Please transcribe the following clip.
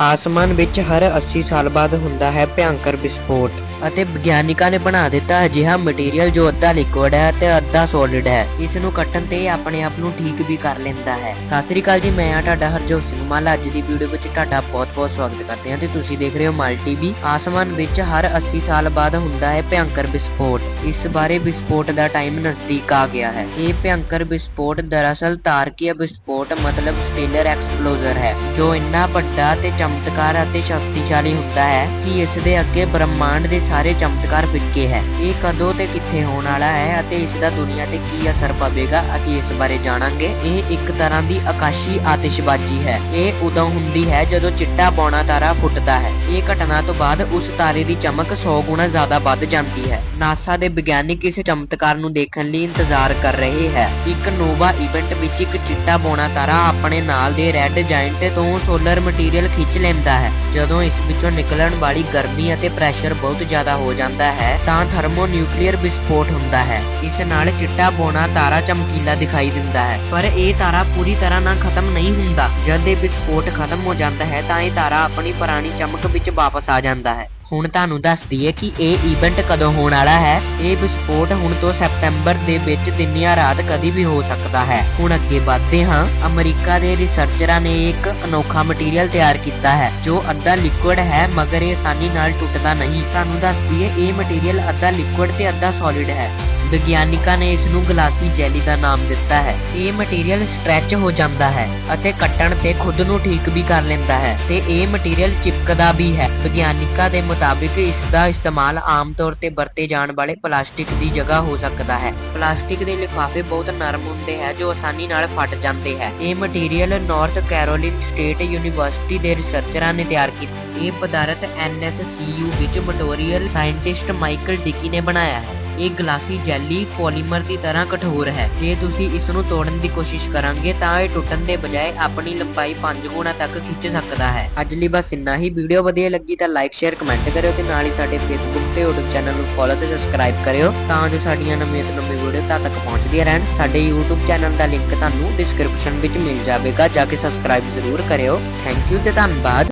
ਆਸਮਾਨ ਵਿੱਚ ਹਰ 80 ਸਾਲ ਬਾਅਦ ਹੁੰਦਾ ਹੈ ਭਿਆੰਕਰ ਵਿਸਫੋਟ। ਅਤੇ ਵਿਗਿਆਨਿਕਾਂ ਨੇ ਬਣਾ ਦਿੱਤਾ ਅਜਿਹਾ ਮਟੀਰੀਅਲ ਜੋ ਅੱਧਾ ਲਿਕੁਇਡ ਹੈ ਤੇ ਅੱਧਾ ਸੋਲਿਡ ਹੈ। ਇਸ ਨੂੰ ਕੱਟਣ ਤੇ ਆਪਣੇ ਆਪ ਨੂੰ ਠੀਕ ਵੀ ਕਰ ਲੈਂਦਾ ਹੈ। ਸਤਿ ਸ੍ਰੀ ਅਕਾਲ ਜੀ, ਮੈਂ ਆ ਤੁਹਾਡਾ ਹਰਜੋਤ ਸਿੰਘ ਮਾਲਾ। ਅੱਜ ਦੀ ਵੀਡੀਓ ਵਿੱਚ ਤੁਹਾਡਾ ਬਹੁਤ-ਬਹੁਤ ਸਵਾਗਤ ਕਰਦੇ ਹਾਂ ਤੇ ਤੁਸੀਂ ਦੇਖ ਰਹੇ ਹੋ ਮਾਲ ਟੀਵੀ। ਆਸਮਾਨ ਵਿੱਚ ਹਰ 80 ਸਾਲ ਬਾਅਦ ਹੁੰਦਾ ਹੈ ਭਿਆੰਕਰ ਵਿਸਫੋਟ। ਇਸ ਬਾਰੇ ਵਿਸਫੋਟ ਦਾ ਟਾਈਮ ਨਜ਼ਦੀਕ ਆ ਗਿਆ ਹੈ। ਇਹ ਭਿਆੰਕਰ ਵਿਸਫੋਟ ਦਰਅਸਲ ਤਾਰਕੀय ਵਿਸਫੋਟ ਮਤਲਬ ਸਟੇਲਰ ਐਕਸਪਲੋਜ਼ਰ ਹੈ, ਜੋ ਇੰਨਾ ਵੱਡਾ ਤੇ ਚਮਤਕਾਰ ਅਤੇ ਸ਼ਕਤੀਸ਼ਾਲੀ ਹੁੰਦਾ ਹੈ ਕਿ ਇਸ ਦੇ ਅੱਗੇ ਬ੍ਰਹਮਾਂਡ ਦੇ ਸਾਰੇ ਚਮਤਕਾਰ ਫਿੱਕੇ ਹੈ। ਇਹ ਕਦੋਂ ਤੇ ਕਿੱਥੇ ਹੋਣ ਵਾਲਾ ਹੈ ਅਤੇ ਇਸ ਦਾ ਦੁਨੀਆ ਤੇ ਕੀ ਅਸਰ ਪਵੇਗਾ, ਅਸੀਂ ਇਸ ਬਾਰੇ ਜਾਣਾਂਗੇ। ਇਹ ਇੱਕ ਤਰ੍ਹਾਂ ਦੀ ਆਕਾਸ਼ੀ ਆਤਿਸ਼ਬਾਜ਼ੀ ਹੈ। ਇਹ ਉਦੋਂ ਹੁੰਦੀ ਹੈ ਜਦੋਂ ਚਿੱਟਾ ਬੌਣਾ ਤਾਰਾ ਫੁੱਟਦਾ ਹੈ। ਇਹ ਘਟਨਾ ਤੋਂ ਬਾਅਦ ਉਸ ਤਾਰੇ ਦੀ ਚਮਕ 100 ਗੁਣਾ ਜ਼ਿਆਦਾ ਵੱਧ ਜਾਂਦੀ ਹੈ। ਨਾਸਾ ਦੇ ਵਿਗਿਆਨਿਕ ਇਸ ਚਮਤਕਾਰ ਨੂੰ ਦੇਖਣ ਲਈ ਇੰਤਜ਼ਾਰ ਕਰ ਰਹੇ ਹੈ। ਇੱਕ ਨੋਵਾ ਇਵੈਂਟ ਵਿੱਚ ਇੱਕ ਚਿੱਟਾ ਬੌਣਾ ਤਾਰਾ ਆਪਣੇ ਨਾਲ ਦੇ ਰੈੱਡ ਜਾਇੰਟ ਤੋਂ ਸੋਲਰ ਮਟੀਰੀਅਲ ਖਿੱਚ ਲੈਂਦਾ ਹੈ। ਜਦੋਂ ਇਸ ਵਿੱਚੋਂ ਨਿਕਲਣ ਵਾਲੀ ਗਰਮੀ ਅਤੇ ਪ੍ਰੈਸ਼ਰ ਬਹੁਤ ਜ਼ਿਆਦਾ ਹੋ ਜਾਂਦਾ ਹੈ, ਤਾਂ ਥਰਮੋਨਿਊਕਲੀਅਰ ਵਿਸਫੋਟ ਹੁੰਦਾ ਹੈ। ਇਸ ਨਾਲ ਚਿੱਟਾ ਬੌਣਾ ਤਾਰਾ ਚਮਕੀਲਾ ਦਿਖਾਈ ਦਿੰਦਾ ਹੈ। ਪਰ ਇਹ ਤਾਰਾ ਪੂਰੀ ਤਰ੍ਹਾਂ ਨਾਲ ਖਤਮ ਨਹੀਂ ਹੁੰਦਾ। ਜਦ ਇਹ ਵਿਸਫੋਟ ਖਤਮ ਹੋ ਜਾਂਦਾ ਹੈ, ਤਾਂ ਇਹ ਤਾਰਾ ਆਪਣੀ ਪੁਰਾਣੀ ਚਮਕ ਵਿੱਚ ਵਾਪਸ ਆ ਜਾਂਦਾ ਹੈ। ਹੁਣ ਤੁਹਾਨੂੰ ਦੱਸ ਦਈਏ ਕਿ ਇਹ ਇਵੈਂਟ ਕਦੋਂ ਹੋਣ ਵਾਲਾ ਹੈ? ਇਹ ਵਿਸਫੋਟ ਹੁਣ ਤੋਂ ਸਪਟੈਂਬਰ ਦੇ ਵਿੱਚ ਦਿਨ ਜਾਂ ਰਾਤ ਕਦੀ ਵੀ ਹੋ ਸਕਦਾ ਹੈ। ਹੁਣ ਅੱਗੇ ਵਧਦੇ ਹਾਂ। ਅਮਰੀਕਾ ਦੇ ਰਿਸਰਚਰਾਂ ਨੇ ਇੱਕ ਅਨੋਖਾ ਮਟੀਰੀਅਲ ਤਿਆਰ ਕੀਤਾ ਹੈ, ਜੋ ਅੱਧਾ ਲਿਕੁਇਡ ਹੈ, ਮਗਰ ਇਹ ਆਸਾਨੀ ਨਾਲ ਟੁੱਟਦਾ ਨਹੀਂ। ਤੁਹਾਨੂੰ ਦੱਸ ਦਈਏ, ਇਹ ਮਟੀਰੀਅਲ ਅੱਧਾ ਲਿਕੁਇਡ ਤੇ ਅੱਧਾ ਸੋਲਿਡ ਹੈ। ਵਿਗਿਆਨਿਕਾਂ ਨੇ ਇਸ ਨੂੰ ਗਲਾਸੀ ਜੈਲੀ ਦਾ ਨਾਮ ਦਿੱਤਾ ਹੈ। ਇਹ ਮਟੀਰੀਅਲ ਸਟ੍ਰੈਚ ਹੋ ਜਾਂਦਾ ਹੈ ਅਤੇ ਕੱਟਣ ਤੇ ਖੁਦ ਨੂੰ ਠੀਕ ਵੀ ਕਰ ਲੈਂਦਾ ਹੈ ਤੇ ਇਹ ਮਟੀਰੀਅਲ ਚਿਪਕਦਾ ਵੀ ਹੈ। ਵਿਗਿਆਨਿਕਾਂ ਦੇ ਮੁਤਾਬਿਕ ਇਸ ਦਾ ਇਸਤੇਮਾਲ ਆਮ ਤੌਰ ਤੇ ਵਰਤੇ ਜਾਣ ਵਾਲੇ ਪਲਾਸਟਿਕ ਦੀ ਜਗ੍ਹਾ ਹੋ ਸਕਦਾ ਹੈ। ਪਲਾਸਟਿਕ ਦੇ ਲਿਫਾਫੇ ਬਹੁਤ ਨਰਮ ਹੁੰਦੇ ਹੈ, ਜੋ ਆਸਾਨੀ ਨਾਲ ਫਟ ਜਾਂਦੇ ਹੈ। ਇਹ material north Carolina state university ਦੇ ਰਿਸਰਚਰਾਂ ਨੇ ਤਿਆਰ ਕੀਤਾ। ਇਹ ਪਦਾਰਥ NSCU ਵਿੱਚ ਮਟੋਰੀਅਲ ਸਾਇੰਟਿਸਟ ਮਾਈਕਲ ਡਿਕੀ ਨੇ ਬਣਾਇਆ ਹੈ। ਇਹ ਗਲਾਸੀ ਜੈਲੀ ਪੋਲੀਮਰ ਦੀ ਤਰ੍ਹਾਂ ਕਠੋਰ ਹੈ। ਜੇ ਤੁਸੀਂ ਇਸ ਨੂੰ ਤੋੜਨ ਦੀ ਕੋਸ਼ਿਸ਼ ਕਰਾਂਗੇ, ਤਾਂ ਇਹ ਟੁੱਟਣ ਦੇ ਬਜਾਏ ਆਪਣੀ ਲੰਬਾਈ 5 ਗੁਣਾ ਤੱਕ ਖਿੱਚ ਸਕਦਾ ਹੈ। ਅੱਜ ਲਈ ਬਸ ਇੰਨਾ ਹੀ। ਵੀਡੀਓ ਵਧੀਆ ਲੱਗੀ ਤਾਂ ਲਾਈਕ ਸ਼ੇਅਰ ਕਮੈਂਟ ਕਰਿਓ ਤੇ ਨਾਲ ਹੀ ਸਾਡੇ ਫੇਸਬੁੱਕ ਤੇ YouTube ਚੈਨਲ ਨੂੰ ਫੋਲੋ ਤੇ ਸਬਸਕ੍ਰਾਈਬ ਕਰਿਓ ਤਾਂ ਜੋ ਸਾਡੀਆਂ ਨਵੀਆਂ ਤੋਂ ਨਵੀਆਂ ਵੀਡੀਓ ਤਦ ਤੱਕ ਪਹੁੰਚਦੀਆਂ ਰਹਿਣ। ਸਾਡੇ YouTube ਚੈਨਲ ਦਾ ਲਿੰਕ ਤੁਹਾਨੂੰ ਡਿਸਕ੍ਰਿਪਸ਼ਨ ਵਿੱਚ ਮਿਲ ਜਾਵੇਗਾ। ਜਾ ਕੇ ਸਬਸਕ੍ਰਾਈਬ ਜ਼ਰੂਰ ਕਰਿਓ। ਥੈਂਕ ਯੂ ਤੇ ਧੰਨਵਾਦ।